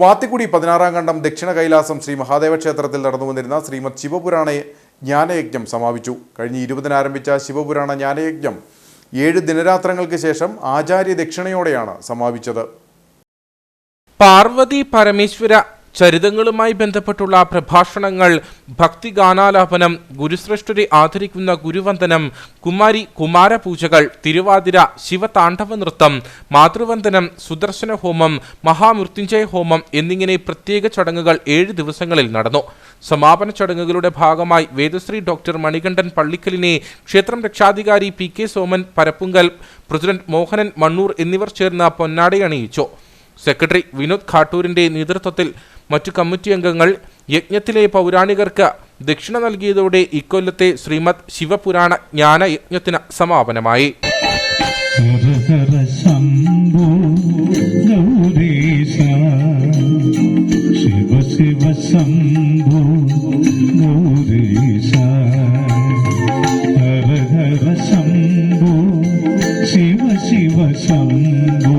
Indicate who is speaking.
Speaker 1: വാത്തിക്കുടി പതിനാറാം കണ്ടം ദക്ഷിണ കൈലാസം ശ്രീ മഹാദേവ ക്ഷേത്രത്തിൽ നടന്നു വന്നിരുന്ന ശ്രീമദ് ശിവപുരാണ ജ്ഞാനയജ്ഞം സമാപിച്ചു. കഴിഞ്ഞ ഇരുപതിന് ആരംഭിച്ച ശിവപുരാണ ജ്ഞാനയജ്ഞം ഏഴ് ദിനരാത്രങ്ങൾക്ക് ശേഷം ആചാര്യ ദക്ഷിണയോടെയാണ് സമാപിച്ചത്.
Speaker 2: പാർവതി പരമേശ്വര ചരിതങ്ങളുമായി ബന്ധപ്പെട്ടുള്ള പ്രഭാഷണങ്ങൾ ഭക്തിഗാനാലാപനം ഗുരുശ്രേഷ്ഠരെ ആദരിക്കുന്ന ഗുരുവന്ദനം കുമാരി കുമാരപൂജകൾ തിരുവാതിര ശിവതാണ്ഡവ നൃത്തം മാതൃവന്ദനം സുദർശന ഹോമം മഹാമൃത്യുഞ്ജയ ഹോമം എന്നിങ്ങനെ പ്രത്യേക ചടങ്ങുകൾ ഏഴ് ദിവസങ്ങളിൽ നടന്നു. സമാപന ചടങ്ങുകളുടെ ഭാഗമായി വേദശ്രീ ഡോക്ടർ മണികണ്ഠൻ പള്ളിക്കലിനെ ക്ഷേത്രം രക്ഷാധികാരി P K Soman Parappunkal president Mohanan Mannur എന്നിവർ ചേർന്ന് പൊന്നാടയണിയിച്ചു. സെക്രട്ടറി വിനോദ് ഖാട്ടൂരിന്റെ നേതൃത്വത്തിൽ മറ്റു കമ്മിറ്റി അംഗങ്ങൾ യജ്ഞത്തിലെ പൗരാണികർക്ക് ദക്ഷിണ നൽകിയതോടെ ഇക്കൊല്ലത്തെ ശ്രീമദ് ശിവപുരാണ ജ്ഞാന യജ്ഞത്തിന് സമാപനമായി.
Speaker 3: ശിവ ശിവ ശംഭോ